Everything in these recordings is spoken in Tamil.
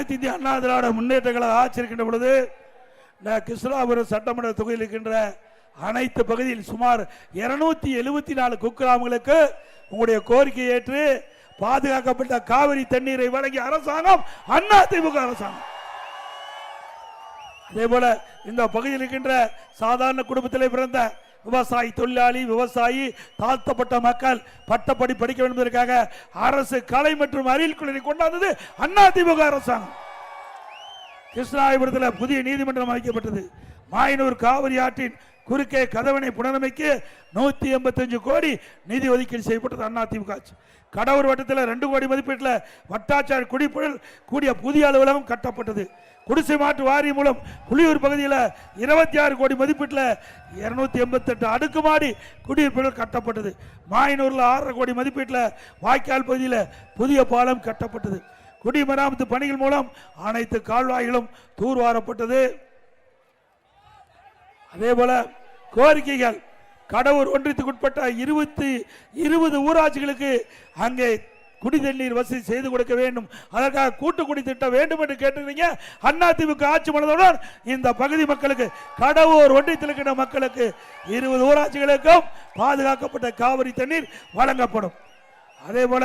அனைத்து இந்திய அண்ணா திராவிட முன்னேற்றங்களை ஆட்சியிருக்கின்ற பொழுது கிருஷ்ணாபுரம் சட்டமன்ற தொகுதியில் இருக்கின்ற அனைத்து பகுதியில் சுமார் இருநூத்தி எழுபத்தி நாலு குக்கிராமங்களுக்கு உங்களுடைய கோரிக்கை ஏற்று பாதுகாக்கப்பட்ட காவிரி தண்ணீரை வழங்கிய அரசாங்கம் அண்ணா திமுக அரசாங்கம். அதே போல இந்த பகுதியில் இருக்கின்ற சாதாரண குடும்பத்திலே பிறந்த விவசாயி தொழிலாளி விவசாயி தாழ்த்தப்பட்ட மக்கள் பட்டப்படி படிக்க வேண்டும் என்பதற்காக அரசு கலை மற்றும் அறிவியல் கொண்டாந்தது அண்ணா திமுக அரசாங்கம். கிருஷ்ணாயபுரத்தில் புதிய நீதிமன்றம் அமைக்கப்பட்டது. மாயனூர் காவிரி ஆற்றின் குறுக்கே கதவணை புனரமைக்க நூற்றி எண்பத்தஞ்சு கோடி நிதி ஒதுக்கீடு செய்யப்பட்டது அண்ணா ஆட்சி கடவுர் வட்டத்தில் ரெண்டு கோடி மதிப்பீட்டில் வட்டாட்சியர் குடிப்புழல் கூடிய புதிய அலுவலகம் கட்டப்பட்டது. குடிசை மாற்று வாரியம் மூலம் புலியூர் பகுதியில் இருபத்தி ஆறு கோடி மதிப்பீட்டில் இருநூத்தி எண்பத்தெட்டு அடுக்குமாடி குடியிருப்புகள் கட்டப்பட்டது. மாயனூரில் ஆறரை கோடி மதிப்பீட்டில் வாய்க்கால் பகுதியில் புதிய பாலம் கட்டப்பட்டது. குடிமராமத்து பணிகள் மூலம் அனைத்து கால்வாய்களும் தூர்வாரப்பட்டது. அதே போல கோரிக்கைகள் கடவுர் ஒன்றியத்துக்குட்பட்ட இருபத்தி இருபது ஊராட்சிகளுக்கு அங்கே குடி தண்ணீர் வசதி செய்து கொடுக்க வேண்டும். அதற்காக கூட்டு குடி திட்டம் வேண்டும் என்று கேட்டுக்கிறீங்க அண்ணா திமுக ஆட்சி பண்ணதுடன் இந்த பகுதி மக்களுக்கு கடவுர் ஒன்றியத்தில் இருக்கிற மக்களுக்கு இருபது ஊராட்சிகளுக்கும் பாதுகாக்கப்பட்ட காவிரி தண்ணீர் வழங்கப்படும். அதே போல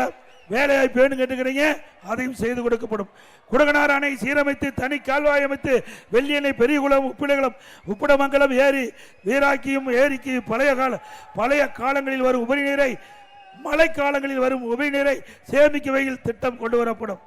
வேலைவாய்ப்பு வேணும் கேட்டுக்கிறீங்க அதையும் செய்து கொடுக்கப்படும். குடகனார் அணை சீரமைத்து தனி கால்வாய் அமைத்து வெள்ளியணை பெரியகுளம் உப்பிடகுளம் உப்பிடமங்கலம் ஏரி வீராக்கியும் ஏரிக்கு பழைய கால பழைய காலங்களில் வரும் உபரிநீரை மழைக்காலங்களில் வரும் உபரிநீரை சேமிக்க வகையில் திட்டம் கொண்டு வரப்படும்.